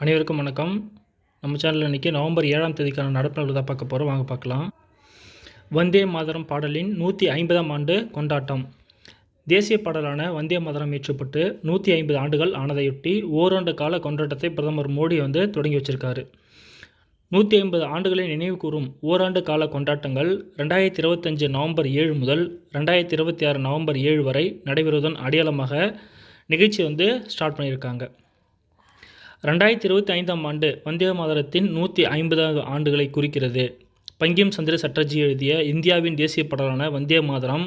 அனைவருக்கும் வணக்கம். நம்ம சேனலில் இன்றைக்கி நவம்பர் ஏழாம் தேதிக்கான நடப்பு தான் பார்க்க போகிறோம் வாங்க பார்க்கலாம். வந்தே மாதரம் பாடலின் நூற்றி ஐம்பதாம் ஆண்டு கொண்டாட்டம். தேசிய பாடலான வந்தே மாதரம் இயற்றப்பட்டு நூற்றி ஐம்பது ஆண்டுகள் ஆனதையொட்டி ஓராண்டு கால கொண்டாட்டத்தை பிரதமர் மோடி வந்து தொடங்கி வச்சிருக்காரு. நூற்றி ஐம்பது ஆண்டுகளை நினைவு கூறும் ஓராண்டு கால கொண்டாட்டங்கள் ரெண்டாயிரத்தி இருபத்தஞ்சு நவம்பர் ஏழு முதல் ரெண்டாயிரத்தி இருபத்தி ஆறு நவம்பர் ஏழு வரை நடைபெறுவதன் அடையாளமாக நிகழ்ச்சி வந்து ஸ்டார்ட் பண்ணியிருக்காங்க. ரெண்டாயிரத்தி இருபத்தி ஐந்தாம் ஆண்டு வந்தே மாதரத்தின் நூற்றி ஐம்பதாவது ஆண்டுகளை குறிக்கிறது. பங்கிம் சந்திர சட்டர்ஜி எழுதிய இந்தியாவின் தேசிய பாடலான வந்தே மாதரம்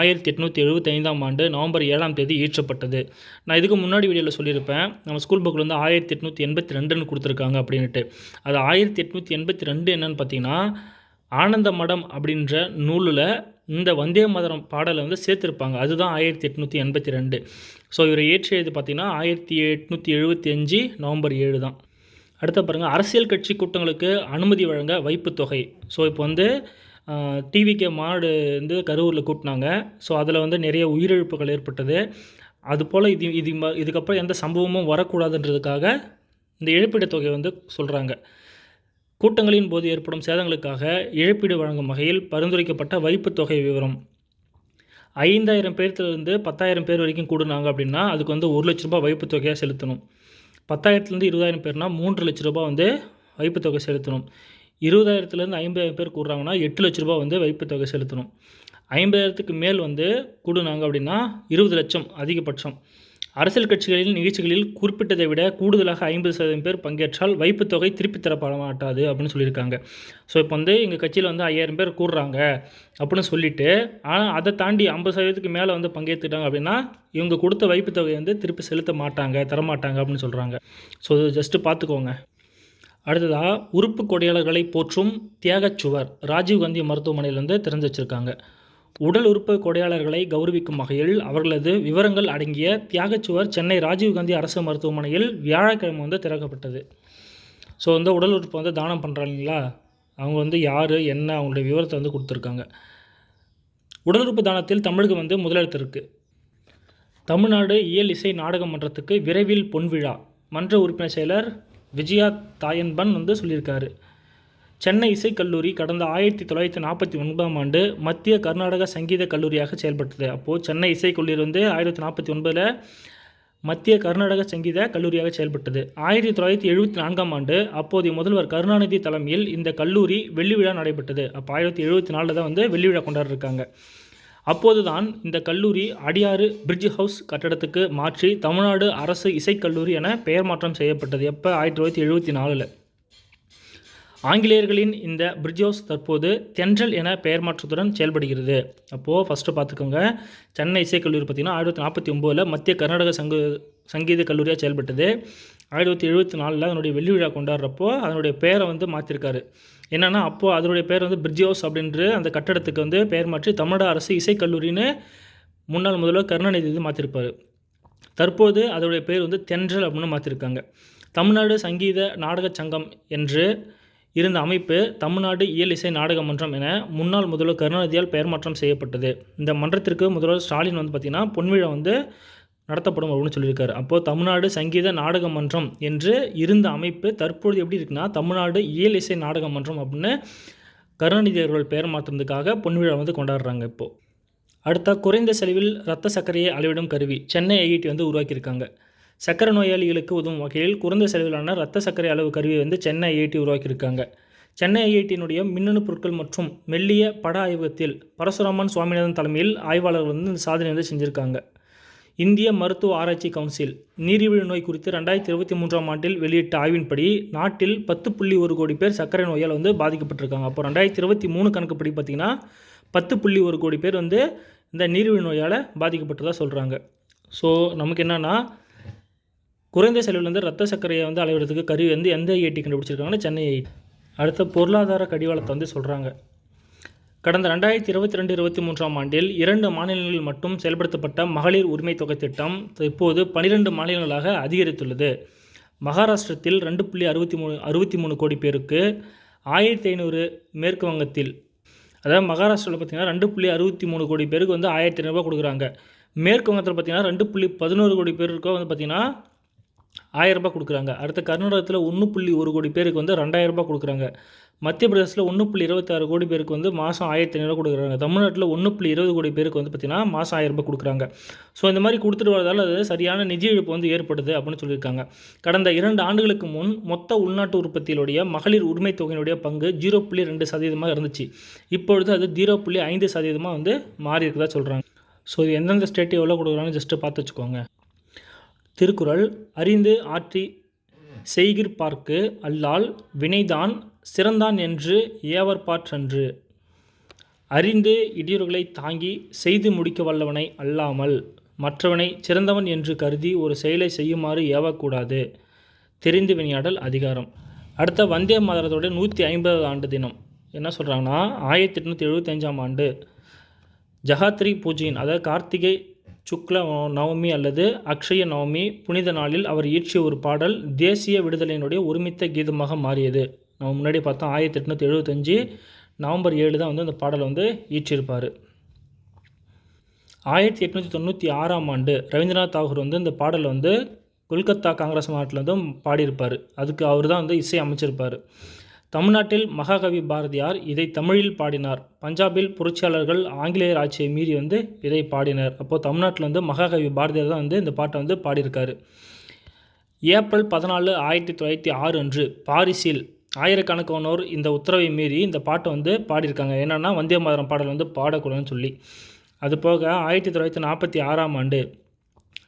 ஆயிரத்தி எட்நூற்றி எழுபத்தி ஐந்தாம் ஆண்டு நவம்பர் ஏழாம் தேதி ஈற்றப்பட்டது. நான் இதுக்கு முன்னாடி வீடியோவில் சொல்லியிருப்பேன் நம்ம ஸ்கூல் புக்கில் வந்து ஆயிரத்தி எட்நூற்றி எண்பத்தி ரெண்டுன்னு கொடுத்துருக்காங்க அப்படின்ட்டு அது ஆயிரத்தி எட்நூற்றி எண்பத்தி ரெண்டு என்னன்னு பார்த்தீங்கன்னா ஆனந்த மடம் அப்படின்ற நூலில் இந்த வந்தே மதரம் பாடலை வந்து சேர்த்துருப்பாங்க. அதுதான் ஆயிரத்தி எட்நூற்றி எண்பத்தி ரெண்டு. ஸோ இவர் இயற்றியது பார்த்தீங்கன்னா ஆயிரத்தி எட்நூற்றி எழுபத்தி அஞ்சு நவம்பர் ஏழு தான். அடுத்த பாருங்கள் அரசியல் கட்சி கூட்டங்களுக்கு அனுமதி வழங்க வைப்பு தொகை. ஸோ இப்போ வந்து டிவிகே மாடு வந்து கரூரில் கூட்டினாங்க. ஸோ அதில் வந்து நிறைய உயிரிழப்புகள் ஏற்பட்டது. அதுபோல் இது இது ம- இதுக்கப்புறம் எந்த சம்பவமும் வரக்கூடாதுன்றதுக்காக இந்த இழப்பீட்டுத் தொகை வந்து சொல்கிறாங்க கூட்டங்களின் போது ஏற்படும் சேதங்களுக்காக இழப்பீடு வழங்கும் வகையில் பரிந்துரைக்கப்பட்ட வைப்புத் தொகை விவரம். ஐந்தாயிரம் பேர்த்திலிருந்து பத்தாயிரம் பேர் வரைக்கும் கூடுனாங்க அப்படின்னா அதுக்கு வந்து ஒரு லட்ச ரூபாய் வைப்புத் தொகையாக செலுத்தணும். பத்தாயிரத்துலேருந்து இருபதாயிரம் பேர்னா மூன்று லட்ச ரூபாய் வந்து வைப்புத் தொகை செலுத்தணும். இருபதாயிரத்துலேருந்து ஐம்பதாயிரம் பேர் கூடுறாங்கன்னா எட்டு லட்ச ரூபாய் வந்து வைப்புத் தொகை செலுத்தணும். ஐம்பதாயிரத்துக்கு மேல் வந்து கூடுனாங்க அப்படின்னா இருபது லட்சம் அதிகபட்சம். அரசியல் கட்சிகளின் நிகழ்ச்சிகளில் குறிப்பிட்டதை விட கூடுதலாக ஐம்பது சதவீதம் பேர் பங்கேற்றால் வைப்பு தொகை திருப்பித் தரப்பட மாட்டாது அப்படின்னு சொல்லியிருக்காங்க. ஸோ இப்போ வந்து எங்கள் கட்சியில் வந்து ஐயாயிரம் பேர் கூடுறாங்க அப்படின்னு சொல்லிட்டு ஆனால் அதை தாண்டி ஐம்பது சதவீதத்துக்கு மேலே வந்து பங்கேற்றுட்டாங்க அப்படின்னா இவங்க கொடுத்த வைப்பு தொகையை வந்து திருப்பி செலுத்த மாட்டாங்க தரமாட்டாங்க அப்படின்னு சொல்கிறாங்க ஸோ ஜஸ்ட்டு பார்த்துக்கோங்க. அடுத்ததாக உறுப்பு கொடையாளர்களை போற்றும் தியாகச் சுவர் ராஜீவ்காந்தி மருத்துவமனையில் வந்து திறந்து வச்சுருக்காங்க. உடல் உறுப்பு கொடையாளர்களை கௌரவிக்கும் வகையில் அவர்களது விவரங்கள் அடங்கிய தியாகச்சுவர் சென்னை ராஜீவ்காந்தி அரசு மருத்துவமனையில் வியாழக்கிழமை வந்து திறக்கப்பட்டது. ஸோ வந்து உடல் உறுப்பு வந்து தானம் பண்ணுறாங்களா அவங்க வந்து யார் என்ன அவங்களுடைய விவரத்தை வந்து கொடுத்துருக்காங்க. உடல் உறுப்பு தானத்தில் தமிழகம் வந்து முதலிடத்து இருக்குது தமிழ்நாடு இயல் இசை நாடக மன்றத்துக்கு விரைவில் பொன்விழா. மன்ற உறுப்பினர் செயலர் விஜயா தாயன்பன் வந்து சொல்லியிருக்காரு. சென்னை இசைக்கல்லூரி கடந்த ஆயிரத்தி தொள்ளாயிரத்தி நாற்பத்தி ஒன்பதாம் ஆண்டு மத்திய கர்நாடக சங்கீத கல்லூரியாக செயல்பட்டது. அப்போது சென்னை இசைக்கல்லூரி வந்து ஆயிரத்தி நாற்பத்தி ஒன்பதில் மத்திய கர்நாடக சங்கீத கல்லூரியாக செயல்பட்டது. ஆயிரத்தி தொள்ளாயிரத்தி எழுபத்தி நான்காம் ஆண்டு அப்போதைய முதல்வர் கருணாநிதி தலைமையில் இந்த கல்லூரி வெள்ளி விழா நடைபெற்றது. அப்போ ஆயிரத்தி எழுபத்தி நாலில் தான் வந்து வெள்ளி விழா கொண்டாடிருக்காங்க. அப்போதுதான் இந்த கல்லூரி அடியாறு பிரிட்ஜ் ஹவுஸ் கட்டடத்துக்கு மாற்றி தமிழ்நாடு அரசு இசைக்கல்லூரி என பெயர் மாற்றம் செய்யப்பட்டது. எப்போ? ஆயிரத்தி தொள்ளாயிரத்தி எழுபத்தி நாலில். ஆங்கிலேயர்களின் இந்த பிரிட்ஜ் தற்போது தென்றல் என பெயர் மாற்றத்துடன் செயல்படுகிறது. அப்போது ஃபஸ்ட்டு பார்த்துக்கோங்க. சென்னை இசைக்கல்லூரி பார்த்திங்கன்னா ஆயிரத்தி நாற்பத்தி ஒம்போதில் மத்திய கர்நாடக சங்க சங்கீத கல்லூரியாக செயல்பட்டது. ஆயிரத்தி எழுபத்தி நாலில் அதனுடைய வெள்ளி விழா கொண்டாடுறப்போ அதனுடைய பெயரை வந்து மாற்றிருக்காரு என்னென்னா அப்போது அதனுடைய பேர் வந்து பிரிட்ஜ் அப்படின்ற அந்த கட்டடத்துக்கு வந்து பெயர் மாற்றி தமிழக அரசு இசைக்கல்லூரின்னு முன்னாள் முதல்வர் கருணாநிதி இது மாற்றிருப்பார் தற்போது அதோடைய பேர் வந்து தென்றல் அப்படின்னு மாற்றிருக்காங்க தமிழ்நாடு சங்கீத நாடக சங்கம் என்று இருந்த அமைப்பு தமிழ்நாடு இயல் இசை நாடக மன்றம் என முன்னாள் முதல்வர் கருணாநிதியால் பெயர் மாற்றம் செய்யப்பட்டது. இந்த மன்றத்திற்கு முதல்வர் ஸ்டாலின் வந்து பார்த்திங்கன்னா பொன்விழா வந்து நடத்தப்படும் அப்படின்னு சொல்லியிருக்காரு. அப்போது தமிழ்நாடு சங்கீத நாடக மன்றம் என்று இருந்த அமைப்பு தற்பொழுது எப்படி இருக்குன்னா தமிழ்நாடு இயல் இசை நாடக மன்றம் அப்படின்னு கருணாநிதி அவர்கள் பெயர் மாற்றுறதுக்காக பொன்விழா வந்து கொண்டாடுறாங்க இப்போது அடுத்த குறைந்த செலவில் இரத்த சர்க்கரையை அளவிடும் கருவி சென்னை ஐஐடி வந்து உருவாக்கியிருக்காங்க. சக்கரை நோயாளிகளுக்கு உதவும் வகையில் குறைந்த செலவிலான இரத்த சர்க்கரை அளவு கருவியை வந்து சென்னை ஐஐடி உருவாக்கியிருக்காங்க. சென்னை ஐஐடியினுடைய மின்னணு பொருட்கள் மற்றும் மெல்லிய பட ஆய்வகத்தில் பரசுராமன் சுவாமிநாதன் தலைமையில் ஆய்வாளர்கள் வந்து இந்த சாதனை வந்து செஞ்சுருக்காங்க. இந்திய மருத்துவ ஆராய்ச்சி கவுன்சில் நீரிழிவு நோய் குறித்து ரெண்டாயிரத்தி இருபத்தி மூன்றாம் ஆண்டில் வெளியிட்ட ஆய்வின்படி நாட்டில் பத்து புள்ளி ஒரு கோடி பேர் சர்க்கரை நோயால் வந்து பாதிக்கப்பட்டிருக்காங்க. அப்போ ரெண்டாயிரத்தி இருபத்தி மூணு கணக்குப்படி பார்த்திங்கன்னா பத்து புள்ளி ஒரு கோடி பேர் வந்து இந்த நீரிழிவு நோயால் பாதிக்கப்பட்டதாக சொல்கிறாங்க ஸோ நமக்கு என்னென்னா குறைந்த செலவுலேருந்து ரத்த சர்க்கரையை வந்து அளவிடுறதுக்கு கருவி வந்து எந்த ஐஐடி கண்டுபிடிச்சிருக்காங்கன்னா சென்னை ஐஐடி அடுத்த பொருளாதார கடிவாளத்தை வந்து சொல்கிறாங்க கடந்த ரெண்டாயிரத்தி இருபத்தி ரெண்டு இருபத்தி மூன்றாம் ஆண்டில் இரண்டு மாநிலங்களில் மட்டும் செயல்படுத்தப்பட்ட மகளிர் உரிமை தொகை திட்டம் இப்போது பனிரெண்டு மாநிலங்களாக அதிகரித்துள்ளது. மகாராஷ்டிரத்தில் ரெண்டு புள்ளி அறுபத்தி மூணு அறுபத்தி மூணு கோடி பேருக்கு ஆயிரத்தி ஐநூறு மேற்கு வங்கத்தில். அதாவது மகாராஷ்டிராவில் பார்த்தீங்கன்னா ரெண்டு புள்ளி அறுபத்தி மூணு கோடி பேருக்கு வந்து ஆயிரத்தி ஐநூறுரூவா கொடுக்குறாங்க. மேற்கு வங்கத்தில் பார்த்திங்கன்னா ரெண்டு புள்ளி பதினோரு கோடி பேருக்கு வந்து பார்த்திங்கன்னா ஆயிரம் ரூபாய் கொடுக்குறாங்க. அடுத்த கர்நாடகத்தில் ஒன்று புள்ளி ஒரு கோடி பேருக்கு வந்து ரெண்டாயிரம் ரூபாய் கொடுக்குறாங்க. மத்திய பிரதேசத்தில் ஒன்று புள்ளி இருபத்தாறு கோடி பேருக்கு வந்து மாதம் ஆயிரத்தி ஐநூறுரூவா கொடுக்குறாங்க. தமிழ்நாட்டில் ஒன்று புள்ளி இருபது கோடி பேருக்கு வந்து பார்த்திங்கன்னா மாதம் ஆயிரம் ரூபாய் கொடுக்குறாங்க. ஸோ இந்த மாதிரி கொடுத்துட்டு வரதால் அது சரியான நிதி இழப்பு வந்து ஏற்படுது அப்படின்னு சொல்லியிருக்காங்க. கடந்த இரண்டு ஆண்டுகளுக்கு முன் மொத்த உள்நாட்டு உற்பத்தியிலுடைய மகளிர் உரிமை தொகையினுடைய பங்கு ஜீரோ புள்ளி ரெண்டு சதவீதமாக இருந்துச்சு. இப்பொழுது அது ஜீரோ புள்ளி ஐந்து சதவீதமாக வந்து மாறி இருக்குதா சொல்கிறாங்க ஸோ இது எந்தெந்த ஸ்டேட் எவ்வளோ கொடுக்குறாங்கன்னு ஜஸ்ட்டு பார்த்து வச்சுக்கோங்க. திருக்குறள் அறிந்து ஆற்றி செய்கிற்பார்க்கு அல்லால் வினைதான் சிறந்தான் என்று ஏவற்பாற்றன்று அறிந்து இடியுறுகளை தாங்கி செய்து முடிக்க வல்லவனை அல்லாமல் மற்றவனை சிறந்தவன் என்று கருதி ஒரு செயலை செய்யுமாறு ஏவக்கூடாது. தெரிந்து வினையாடல் அதிகாரம். அடுத்த வந்தே மாதரத்தோட நூற்றி ஐம்பதாவது ஆண்டு தினம். என்ன சொல்கிறாங்கன்னா ஆயிரத்தி எட்நூற்றி எழுபத்தஞ்சாம் ஆண்டு ஜகாத்ரி பூஜையின் அதாவது கார்த்திகை சுக்ல நவமி அல்லது அக்ஷய நவமி புனித நாளில் அவர் இயற்றிய ஒரு பாடல் தேசிய விடுதலையினுடைய ஒருமித்த கீதமாக மாறியது. நம்ம முன்னாடி பார்த்தோம் ஆயிரத்தி எட்நூற்றி எழுபத்தஞ்சு நவம்பர் ஏழு தான் வந்து அந்த பாடலை வந்து ஈற்றிருப்பார் ஆயிரத்தி எட்நூற்றி தொண்ணூற்றி ஆறாம் ஆண்டு ரவீந்திரநாத் தாகூர் வந்து இந்த பாடலை வந்து கொல்கத்தா காங்கிரஸ் மாவட்டத்தில் வந்து பாடியிருப்பார். அதுக்கு அவர் தான் வந்து இசை அமைச்சிருப்பார். தமிழ்நாட்டில் மகாகவி பாரதியார் இதை தமிழில் பாடினார். பஞ்சாபில் புரட்சியாளர்கள் ஆங்கிலேயர் ஆட்சியை மீறி வந்து இதை பாடினர். அப்போது தமிழ்நாட்டில் வந்து மகாகவி பாரதியார் தான் வந்து இந்த பாட்டை வந்து பாடியிருக்காரு. ஏப்ரல் பதினாலு ஆயிரத்தி தொள்ளாயிரத்தி ஆறு அன்று பாரிஸில் ஆயிரக்கணக்கானோர் இந்த உத்தரவை மீறி இந்த பாட்டை வந்து பாடியிருக்காங்க. என்னென்னா வந்தே மாதரம் பாடல் வந்து பாடக்கூடாதுன்னு சொல்லி. அது போக ஆயிரத்தி தொள்ளாயிரத்தி நாற்பத்தி ஆறாம் ஆண்டு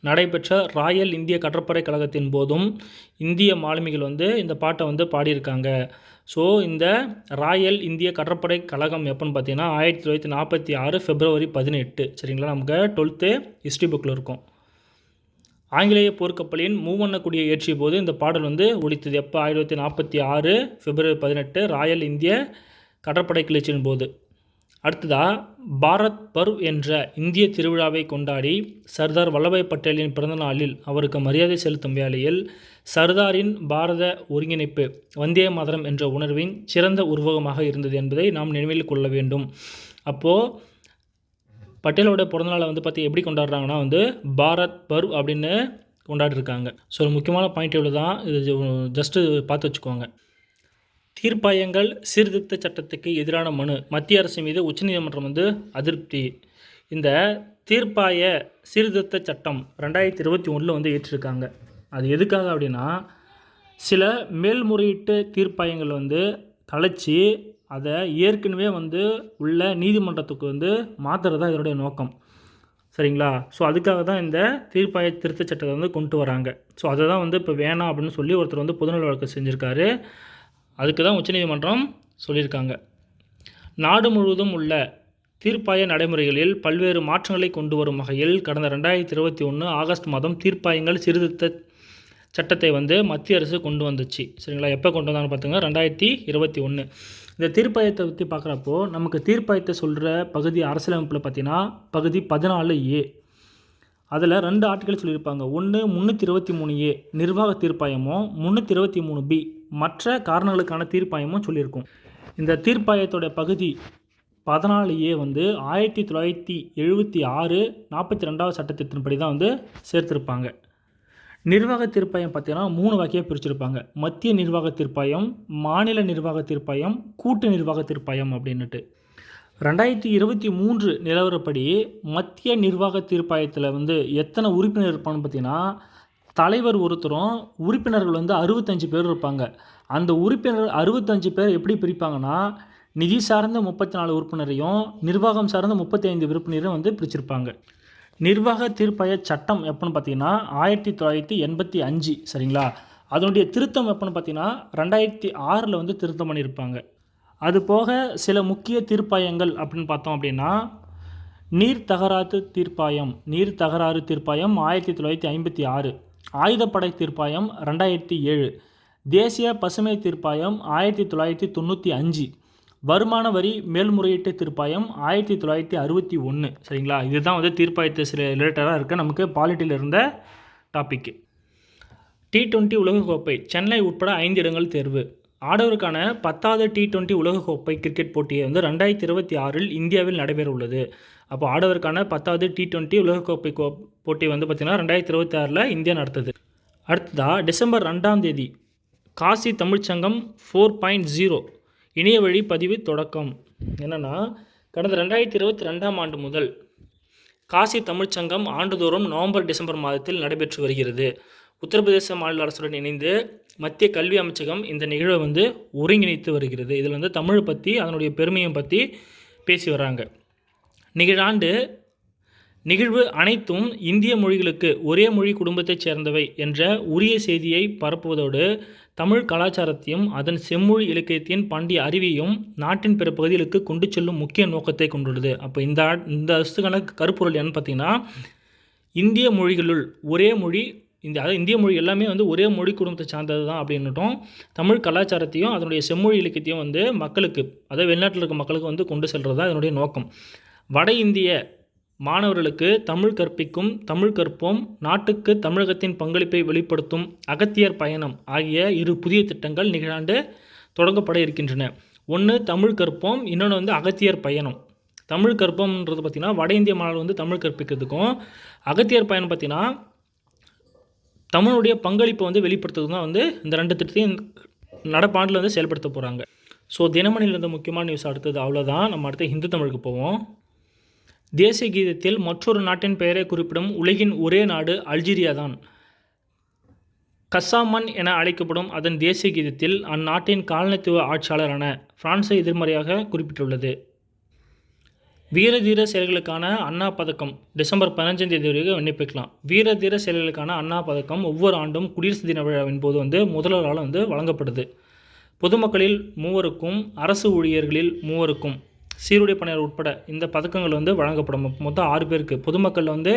நடைபெற்ற ராயல் இந்திய கடற்படை கழகத்தின் போதும் இந்திய மாலுமிகள் வந்து இந்த பாட்டை வந்து பாடியிருக்காங்க. ஸோ இந்த ராயல் இந்திய கடற்படை கழகம் எப்போன்னு பார்த்தீங்கன்னா ஆயிரத்தி தொள்ளாயிரத்தி நாற்பத்தி ஆறு பிப்ரவரி பதினெட்டு. சரிங்களா? நமக்கு டுவெல்த்து ஹிஸ்ட்ரி புக்கில் இருக்கும். ஆங்கிலேய போர்க்கப்பலின் மூவண்ண கொடியை ஏற்றிய போது இந்த பாடல் வந்து ஒழித்தது எப்போ? ஆயிரத்தி தொள்ளாயிரத்தி நாற்பத்தி ஆறு பிப்ரவரி பதினெட்டு ராயல் இந்திய கடற்படை கிளர்ச்சியின் போது. அடுத்ததாக பாரத் பர்வ் என்ற இந்திய திருவிழாவை கொண்டாடி சர்தார் வல்லபாய் பட்டேலின் பிறந்த நாளில் அவருக்கு மரியாதை செலுத்தும் வேளையில் சர்தாரின் பாரத ஒருங்கிணைப்பு வந்தே மாதரம் என்ற உணர்வின் சிறந்த உருவகமாக இருந்தது என்பதை நாம் நினைவில் கொள்ள வேண்டும். அப்போது பட்டேலோட பிறந்தநாளை வந்து பார்த்து எப்படி கொண்டாடுறாங்கன்னா வந்து பாரத் பர்வ் அப்படின்னு கொண்டாடிருக்காங்க. ஸோ முக்கியமான பாயிண்ட் இவ்வளோ தான் இது ஜஸ்ட்டு பார்த்து வச்சுக்கோங்க. தீர்ப்பாயங்கள் சீர்திருத்த சட்டத்துக்கு எதிரான மனு. மத்திய அரசு மீது உச்சநீதிமன்றம் வந்து அதிருப்தி. இந்த தீர்ப்பாய சீர்திருத்த சட்டம் ரெண்டாயிரத்தி இருபத்தி ஒன்றில் வந்து ஏற்றிருக்காங்க. அது எதுக்காக அப்படின்னா சில மேல்முறையீட்டு தீர்ப்பாயங்கள் வந்து கலைச்சி அதை ஏற்கனவே வந்து உள்ள நீதிமன்றத்துக்கு வந்து மாற்றுறது தான் இதனுடைய நோக்கம். சரிங்களா? ஸோ அதுக்காக தான் இந்த தீர்ப்பாய திருத்த சட்டத்தை வந்து கொண்டு வராங்க. ஸோ அதை தான் வந்து இப்போ வேணாம் அப்படின்னு சொல்லி ஒருத்தர் வந்து பொதுநல வழக்கு செஞ்சுருக்காரு. அதுக்கு தான் உச்சநீதிமன்றம் சொல்லியிருக்காங்க. நாடு முழுவதும் உள்ள தீர்ப்பாய நடைமுறைகளில் பல்வேறு மாற்றங்களை கொண்டு வரும் வகையில் கடந்த ரெண்டாயிரத்தி இருபத்தி ஒன்று ஆகஸ்ட் மாதம் தீர்ப்பாயங்கள் சீர்திருத்த சட்டத்தை வந்து மத்திய அரசு கொண்டு வந்துச்சு. சரிங்களா? எப்போ கொண்டு வந்தாங்கன்னு பார்த்துங்க ரெண்டாயிரத்தி இருபத்தி ஒன்று இந்த தீர்ப்பாயத்தை பற்றி பார்க்குறப்போ நமக்கு தீர்ப்பாயத்தை சொல்கிற பகுதி அரசியலமைப்பில் பார்த்தீங்கன்னா பகுதி பதினாலு ஏ. அதில் ரெண்டு ஆட்கள் சொல்லியிருப்பாங்க. ஒன்று முந்நூற்றி இருபத்தி மூணு ஏ நிர்வாக தீர்ப்பாயமும் முந்நூற்றி இருபத்தி மூணு பி. மற்ற காரணங்களுக்கான தீர்ப்பாயமும் சொல்லியிருக்கும். இந்த தீர்ப்பாயத்தோட பகுதி பதினாலேயே வந்து ஆயிரத்தி தொள்ளாயிரத்தி எழுபத்தி ஆறு நாற்பத்தி ரெண்டாவது சட்டத்திட்டத்தின்படி தான் வந்து சேர்த்திருப்பாங்க. நிர்வாக தீர்ப்பாயம் பார்த்தீங்கன்னா மூணு வகையாக பிரிச்சிருப்பாங்க. மத்திய நிர்வாக தீர்ப்பாயம் மாநில நிர்வாக தீர்ப்பாயம் கூட்டு நிர்வாக தீர்ப்பாயம் அப்படின்னுட்டு. ரெண்டாயிரத்தி இருபத்தி மூன்று நிலவரப்படி மத்திய நிர்வாக தீர்ப்பாயத்தில் வந்து எத்தனை உறுப்பினர் இருப்பான்னு பார்த்தீங்கன்னா தலைவர் ஒருத்தரும் உறுப்பினர்கள் வந்து அறுபத்தஞ்சு பேர் இருப்பாங்க. அந்த உறுப்பினர் அறுபத்தஞ்சு பேர் எப்படி பிரிப்பாங்கன்னா நிதி சார்ந்த முப்பத்தி நாலு உறுப்பினரையும் நிர்வாகம் சார்ந்த முப்பத்தி ஐந்து உறுப்பினரையும் வந்து பிரிச்சிருப்பாங்க. நிர்வாக தீர்ப்பாய சட்டம் எப்போன்னு பார்த்தீங்கன்னா ஆயிரத்தி தொள்ளாயிரத்தி எண்பத்தி அஞ்சு சரிங்களா? அதனுடைய திருத்தம் எப்போன்னு பார்த்தீங்கன்னா ரெண்டாயிரத்தி ஆறில் வந்து திருத்தம் பண்ணியிருப்பாங்க. அது போக சில முக்கிய தீர்ப்பாயங்கள் அப்படின்னு பார்த்தோம் அப்படின்னா நீர் தகராறு தீர்ப்பாயம் நீர் தகராறு தீர்ப்பாயம் ஆயிரத்தி தொள்ளாயிரத்தி ஐம்பத்தி ஆறு. ஆயுதப்படை தீர்ப்பாயம் ரெண்டாயிரத்தி ஏழு. தேசிய பசுமை தீர்ப்பாயம் ஆயிரத்தி தொள்ளாயிரத்தி தொண்ணூற்றி அஞ்சு. வருமான வரி மேல்முறையீட்டு தீர்ப்பாயம் ஆயிரத்தி தொள்ளாயிரத்தி அறுபத்தி ஒன்று சரிங்களா? இதுதான் வந்து தீர்ப்பாயத்தை சில ரிலேட்டடாக இருக்க. நமக்கு பாலிட்டியில் இருந்த டாப்பிக்கு டி டுவெண்ட்டி உலகக்கோப்பை. சென்னை உட்பட ஐந்து இடங்கள் தேர்வு. ஆடவருக்கான பத்தாவது டி டுவெண்ட்டி உலகக்கோப்பை கிரிக்கெட் போட்டியை வந்து ரெண்டாயிரத்தி இருபத்தி ஆறில் இந்தியாவில் நடைபெற உள்ளது அப்போ ஆடவருக்கான பத்தாவது டி டுவெண்ட்டி உலகக்கோப்பை கோப் போட்டி வந்து பார்த்திங்கன்னா ரெண்டாயிரத்தி இருபத்தி ஆறில் இந்தியா நடத்துது. அடுத்ததாக டிசம்பர் ரெண்டாம் தேதி காசி தமிழ்ச்சங்கம் ஃபோர் பாயிண்ட் ஜீரோ இணைய வழி பதிவு தொடக்கம். என்னென்னா கடந்த ரெண்டாயிரத்தி இருபத்தி ரெண்டாம் ஆண்டு முதல் காசி தமிழ்ச்சங்கம் ஆண்டுதோறும் நவம்பர் டிசம்பர் மாதத்தில் நடைபெற்று வருகிறது. உத்தரப்பிரதேச மாநில அரசுடன் இணைந்து மத்திய கல்வி அமைச்சகம் இந்த நிகழ்வை வந்து ஒருங்கிணைத்து வருகிறது. இதில் வந்து தமிழை பற்றி அதனுடைய பெருமையை பற்றி பேசி வராங்க. நிகழாண்டு நிகழ்வு அனைத்தும் இந்திய மொழிகளுக்கு ஒரே மொழி குடும்பத்தைச் சேர்ந்தவை என்ற உரிய செய்தியை பரப்புவதோடு தமிழ் கலாச்சாரத்தையும் அதன் செம்மொழி இலக்கியத்தின் பண்டிய அறிவையும் நாட்டின் பிற பகுதிகளுக்கு கொண்டு செல்லும் முக்கிய நோக்கத்தை கொண்டுள்ளது. அப்போ இந்த இந்த அரசுக்கான கருப்பொருள் என்னன்னு பார்த்தீங்கன்னா இந்திய மொழிகளுள் ஒரே மொழி இந்த அதாவது இந்திய மொழி எல்லாமே வந்து ஒரே மொழி குடும்பத்தை சார்ந்தது தான் அப்படின்னுட்டும். தமிழ் கலாச்சாரத்தையும் அதனுடைய செம்மொழி இலக்கியத்தையும் வந்து மக்களுக்கு அதாவது வெளிநாட்டில் இருக்க மக்களுக்கு வந்து கொண்டு செல்கிறது தான் இதனுடைய நோக்கம். வட இந்திய மாணவர்களுக்கு தமிழ் கற்பிக்கும் தமிழ் கற்போம் நாட்டுக்கு தமிழகத்தின் பங்களிப்பை வெளிப்படுத்தும் அகத்தியர் பயணம் ஆகிய இரு புதிய திட்டங்கள் நிகழாண்டு தொடங்கப்பட இருக்கின்றன. ஒன்று தமிழ் கற்போம் இன்னொன்று வந்து அகத்தியர் பயணம். தமிழ் கற்பம்ன்றது பார்த்திங்கன்னா வட இந்திய மாணவர் வந்து தமிழ் கற்பிக்கிறதுக்கும் அகத்தியர் பயணம் பார்த்திங்கன்னா தமிழுடைய பங்களிப்பை வந்து வெளிப்படுத்துறது தான் வந்து இந்த ரெண்டு திட்டத்தையும் நடப்பாண்டில் வந்து செயல்படுத்த போகிறாங்க ஸோ தினமணியில் இருந்த முக்கியமான நியூஸ் அடுத்தது அவ்வளோதான் நம்ம அடுத்து ஹிந்து தமிழுக்கு போவோம். தேசிய கீதத்தில் மற்றொரு நாட்டின் பெயரை குறிப்பிடும் உலகின் ஒரே நாடு அல்ஜீரியா தான் கசாமன் என அழைக்கப்படும் அதன் தேசிய கீதத்தில் அந்நாட்டின் காலனித்துவ ஆட்சியாளரான பிரான்ஸை எதிர்மறையாக குறிப்பிட்டுள்ளது. வீர தீர செயல்களுக்கான அண்ணா பதக்கம் டிசம்பர் பதினஞ்சாம் தேதி வரைக்கும் விண்ணப்பிக்கலாம். வீர தீர செயல்களுக்கான அண்ணா பதக்கம் ஒவ்வொரு ஆண்டும் குடியரசு தின விழாவின் போது வந்து முதல்வரால் வந்து வழங்கப்படுது. பொதுமக்களில் மூவருக்கும் அரசு ஊழியர்களில் மூவருக்கும் சீருடை பணியாளர் உட்பட இந்த பதக்கங்கள் வந்து வழங்கப்படும். மொத்தம் ஆறு பேருக்கு. பொதுமக்கள் வந்து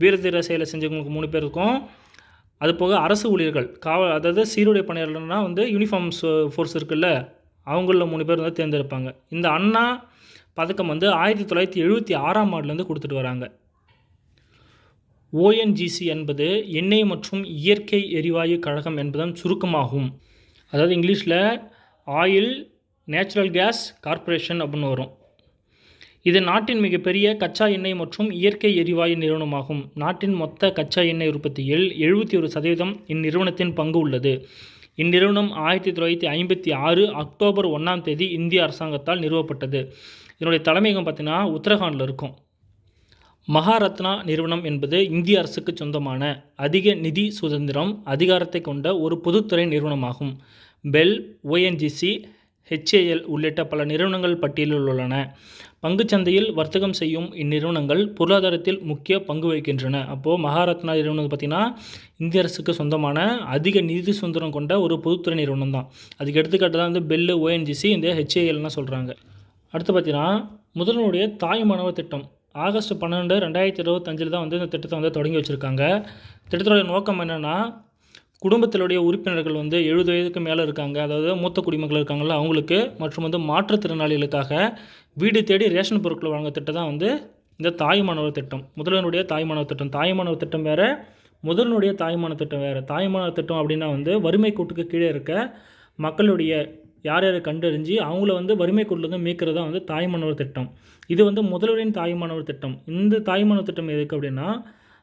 வீரதீர செயலை செஞ்சவங்களுக்கு மூணு பேருக்கும். அது போக அரசு ஊழியர்கள் காவல் அதாவது சீருடை பணியாளர்னால் வந்து யூனிஃபார்ம் ஃபோர்ஸ் இருக்குல்ல அவங்களில் மூணு பேர் வந்து தேர்ந்தெடுப்பாங்க. இந்த அண்ணா பதக்கம் வந்து ஆயிரத்தி தொள்ளாயிரத்தி எழுபத்தி ஆறாம் ஆண்டுலேருந்து கொடுத்துட்டு வராங்க. ஓஎன்ஜிசி என்பது எண்ணெய் மற்றும் இயற்கை எரிவாயு கழகம் என்பதன் சுருக்கமாகும். அதாவது இங்கிலீஷில் ஆயில் நேச்சுரல் கேஸ் கார்ப்பரேஷன் அப்படின்னு வரும். இது நாட்டின் மிகப்பெரிய கச்சா எண்ணெய் மற்றும் இயற்கை எரிவாயு நிறுவனமாகும். நாட்டின் மொத்த கச்சா எண்ணெய் உற்பத்தியில் எழுபத்தி ஒரு சதவீதம் இந்நிறுவனத்தின் பங்கு உள்ளது. இந்நிறுவனம் ஆயிரத்தி தொள்ளாயிரத்தி ஐம்பத்தி ஆறு அக்டோபர் ஒன்றாம் தேதி இந்திய அரசாங்கத்தால் நிறுவப்பட்டது. இதனுடைய தலைமையகம் பார்த்தீங்கன்னா உத்தரகாண்டில் இருக்கும். மகாரத்னா நிறுவனம் என்பது இந்திய அரசுக்கு சொந்தமான அதிக நிதி சுதந்திரம் அதிகாரத்தை கொண்ட ஒரு பொதுத்துறை நிறுவனமாகும். பெல் ஓஎன்ஜிசி ஹெச்ஏஎல் உள்ளிட்ட பல நிறுவனங்கள் பட்டியலில் உள்ளன பங்குச்சந்தையில் வர்த்தகம் செய்யும் இந்நிறுவனங்கள் பொருளாதாரத்தில் முக்கிய பங்கு வகிக்கின்றன. அப்போது மகாரத்னா நிறுவனம் பார்த்திங்கன்னா இந்திய அரசுக்கு சொந்தமான அதிக நிதி சுதந்திரம் கொண்ட ஒரு பொதுத்துறை நிறுவனம் தான். அதுக்கு எடுத்துக்காட்டு தான் வந்து பெல்லு ஓஎன்ஜிசி இந்த ஹெச்ஏஎல்னு சொல்கிறாங்க அடுத்து பார்த்தீங்கன்னா முதல்வனுடைய தாய் மாணவர் திட்டம். ஆகஸ்ட் பன்னெண்டு ரெண்டாயிரத்தி இருபத்தஞ்சில் தான் வந்து இந்த திட்டத்தை வந்து தொடங்கி வச்சுருக்காங்க. திட்டத்தோட நோக்கம் என்னென்னா குடும்பத்தினுடைய உறுப்பினர்கள் வந்து எழுபது வயதுக்கு மேலே இருக்காங்க. அதாவது மூத்த குடிமக்கள் இருக்காங்கள அவங்களுக்கு மற்றும் வந்து மாற்றுத்திறனாளிகளுக்காக வீடு தேடி ரேஷன் பொருட்கள் வழங்க திட்டம் தான் வந்து இந்த தாய் மாணவர் திட்டம். முதல்வனுடைய தாய் மாணவர் திட்டம். தாய் மாணவர் திட்டம் வேறு முதல்வனுடைய தாய் மாணவர் திட்டம் வேறு. தாய் மாணவர் திட்டம் அப்படின்னா வந்து வறுமை கூட்டுக்கு கீழே இருக்க மக்களுடைய யார் யாரை கண்டறிஞ்சு அவங்கள வந்து வறுமை கூட்டிலேருந்து மீட்கிறது தான் வந்து தாய் மாணவர் திட்டம். இது வந்து முதல்வரின் தாய் மாணவர் திட்டம். இந்த தாய் மாணவர் திட்டம் எதுக்கு அப்படின்னா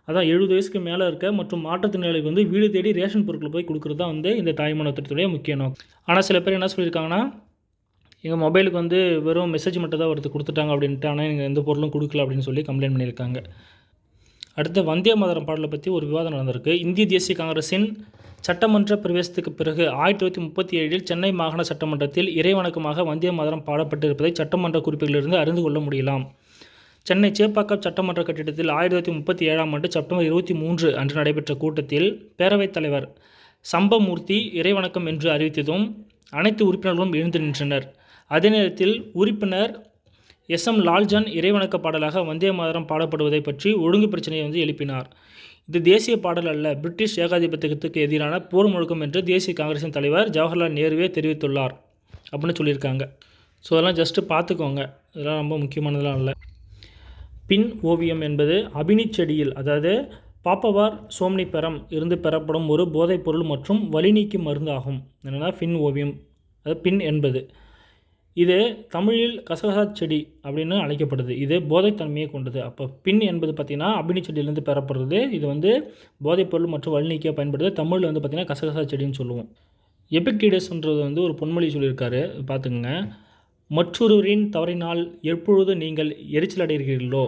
அதான் எழுபது வயசுக்கு மேலே இருக்க மற்றும் மாற்றுத்திறனாளிகளுக்கு வந்து வீடு தேடி ரேஷன் பொருட்கள் போய் கொடுக்குறது தான் வந்து இந்த தாய்மான திட்டத்துடைய முக்கிய நோக்கம். ஆனால் சில பேர் என்ன சொல்லியிருக்காங்கன்னா எங்கள் மொபைலுக்கு வந்து வெறும் மெசேஜ் மட்டும் தான் ஒருத்தர் கொடுத்துட்டாங்க அப்படின்ட்டு ஆனால் எங்கள் எந்த பொருளும் கொடுக்கல அப்படின்னு சொல்லி கம்ப்ளைண்ட் பண்ணியிருக்காங்க. அடுத்து வந்தே மாதரம் பாடலை பற்றி ஒரு விவாதம் நடந்திருக்கு. இந்திய தேசிய காங்கிரஸின் சட்டமன்ற பிரவேசத்துக்கு பிறகு ஆயிரத்தி தொள்ளாயிரத்தி முப்பத்தி ஏழில் சென்னை மாகாண சட்டமன்றத்தில் இறைவணக்கமாக வந்தே மாதரம் பாடப்பட்டிருப்பதை சட்டமன்ற குறிப்புகளிலிருந்து அறிந்து கொள்ள முடியலாம். சென்னை சேப்பாக்கம் சட்டமன்ற கட்டிடத்தில் ஆயிரத்தி தொள்ளாயிரத்தி முப்பத்தி ஏழாம் ஆண்டு செப்டம்பர் இருபத்தி மூன்று அன்று நடைபெற்ற கூட்டத்தில் பேரவைத் தலைவர் சம்பமூர்த்தி இறைவணக்கம் என்று அறிவித்ததும் அனைத்து உறுப்பினர்களும் எழுந்து நின்றனர். அதே நேரத்தில் உறுப்பினர் எஸ். எம். லால்ஜன் இறைவணக்க பாடலாக வந்தே மாதரம் பாடப்படுவதை பற்றி ஒழுங்கு பிரச்சனையை வந்து எழுப்பினார். இது தேசிய பாடல் அல்ல பிரிட்டிஷ் ஏகாதிபத்தியத்துக்கு எதிரான போர் முழக்கம் என்று தேசிய காங்கிரசின் தலைவர் ஜவஹர்லால் நேருவே தெரிவித்துள்ளார். அப்படின்னு சொல்லியிருக்காங்க. ஸோ அதெல்லாம் ஜஸ்ட்டு பார்த்துக்கோங்க. இதெல்லாம் ரொம்ப முக்கியமானதெல்லாம் இல்லை பின் ஓவியம் என்பது அபினிச் செடியில் அதாவது பாப்பவார் சோம்னிபெரம் இருந்து பெறப்படும் ஒரு போதைப்பொருள் மற்றும் வலி நீக்கும் மருந்து ஆகும் என்னென்னா பின் ஓவியம். அது பின் என்பது. இது தமிழில் கசகசா செடி அப்படின்னு அழைக்கப்படுது. இது போதைத்தன்மையை கொண்டது. அப்போ பின் என்பது பார்த்திங்கன்னா அபினி செடியிலேருந்து பெறப்படுறது. இது வந்து போதைப்பொருள் மற்றும் வழிநீக்கிய பயன்படுது. தமிழில் வந்து பார்த்திங்கன்னா கசகசா செடின்னு சொல்லுவோம். எபிக்டிடஸ்ன்றது வந்து ஒரு பொன்மொழி சொல்லியிருக்காரு. பார்த்துக்குங்க மற்றொருவரின் தவறினால் எப்பொழுது நீங்கள் எரிச்சலடைகிறீர்களோ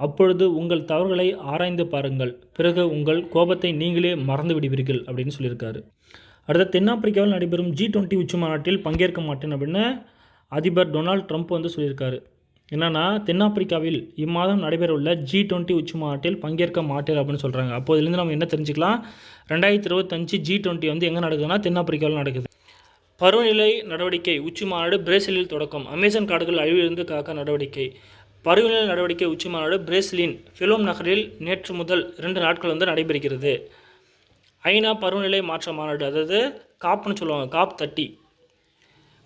அப்பொழுது உங்கள் தவறுகளை ஆராய்ந்து பாருங்கள். பிறகு உங்கள் கோபத்தை நீங்களே மறந்து விடுவீர்கள் அப்படின்னு சொல்லியிருக்காரு. அடுத்து தென்னாப்பிரிக்காவில் நடைபெறும் ஜி டுவெண்ட்டி உச்சி மாநாட்டில் பங்கேற்க மாட்டேன் அப்படின்னு அதிபர் டொனால்ட் ட்ரம்ப் வந்து சொல்லியிருக்காரு. என்னன்னா தென்னாப்பிரிக்காவில் இம்மாதம் நடைபெறவுள்ள ஜி டுவெண்ட்டி உச்சி மாநாட்டில் பங்கேற்க மாட்டேன் அப்படின்னு சொல்கிறாங்க அப்போதுலேருந்து நம்ம என்ன தெரிஞ்சுக்கலாம்? ரெண்டாயிரத்தி இருபத்தஞ்சு ஜி டுவெண்ட்டி வந்து எங்கே நடக்குதுன்னா தென்னாப்பிரிக்காவில் நடக்குது. பருவநிலை நடவடிக்கை உச்சி மாநாடு பிரேசிலில் தொடக்கம். அமேசான் காடுகள் அழிவிலிருந்து காக்க நடவடிக்கை. பருவநிலை நடவடிக்கை உச்சி மாநாடு பிரேசிலின் ஃபிலோம் நகரில் நேற்று முதல் இரண்டு நாட்கள் வந்து நடைபெறுகிறது. ஐநா பருவநிலை மாற்ற மாநாடு அதாவது காப்னு சொல்லுவாங்க காப் தட்டி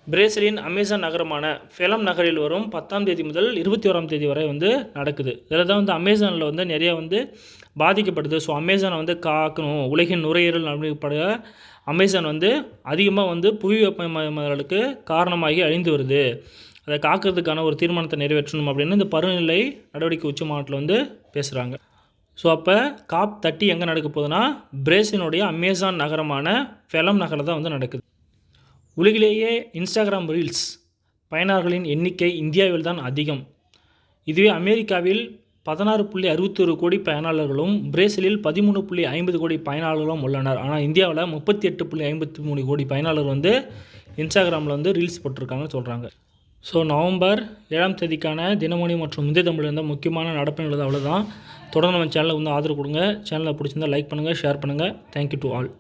பிரேசிலின் அமேசான் நகரமான ஃபெலம் நகரில் வரும் பத்தாம் தேதி முதல் இருபத்தி ஓராம் தேதி வரை வந்து நடக்குது. இதில் தான் வந்து அமேசானில் வந்து நிறையா வந்து பாதிக்கப்படுது. ஸோ அமேசானை வந்து காக்கணும். உலகின் நுரையீரல் அப்படிப்பட அமேசான் வந்து அதிகமாக வந்து புவி வெப்பமயமாதலுக்கு காரணமாகி அழிந்து வருது. அதை காக்கிறதுக்கான ஒரு தீர்மானத்தை நிறைவேற்றணும் அப்படின்னு இந்த பருவநிலை நடவடிக்கை உச்ச மாநாட்டில் வந்து பேசுகிறாங்க ஸோ அப்போ காப் தட்டி எங்கே நடக்க போகுதுன்னா பிரேசினுடைய அமேசான் நகரமான ஃபெலம் நகரில் தான் வந்து நடக்குது. உலகிலேயே இன்ஸ்டாகிராம் ரீல்ஸ் பயனர்களின் எண்ணிக்கை இந்தியாவில் தான் அதிகம். இதுவே அமெரிக்காவில் பதினாறு புள்ளி அறுபத்தொரு கோடி பயனாளர்களும் பிரேசிலில் பதிமூணு புள்ளி ஐம்பது கோடி பயனாளர்களும் உள்ளனர். ஆனால் இந்தியாவில் முப்பத்தி எட்டு புள்ளி ஐம்பத்தி மூணு கோடி பயனாளர்கள் வந்து இன்ஸ்டாகிராமில் வந்து ரீல்ஸ் போட்டிருக்காங்கன்னு சொல்கிறாங்க ஸோ நவம்பர் ஏழாம் தேதிக்கான தினமணி மற்றும் முந்தைய தமிழ் இருந்த முக்கியமான நடப்புகள் அவ்வளோதான் தொடர்ந்து நம்ம சேனலை வந்து ஆதரவு கொடுங்க. சேனலை பிடிச்சிருந்தா லைக் பண்ணுங்கள் ஷேர் பண்ணுங்கள் தேங்க்யூ டு ஆல்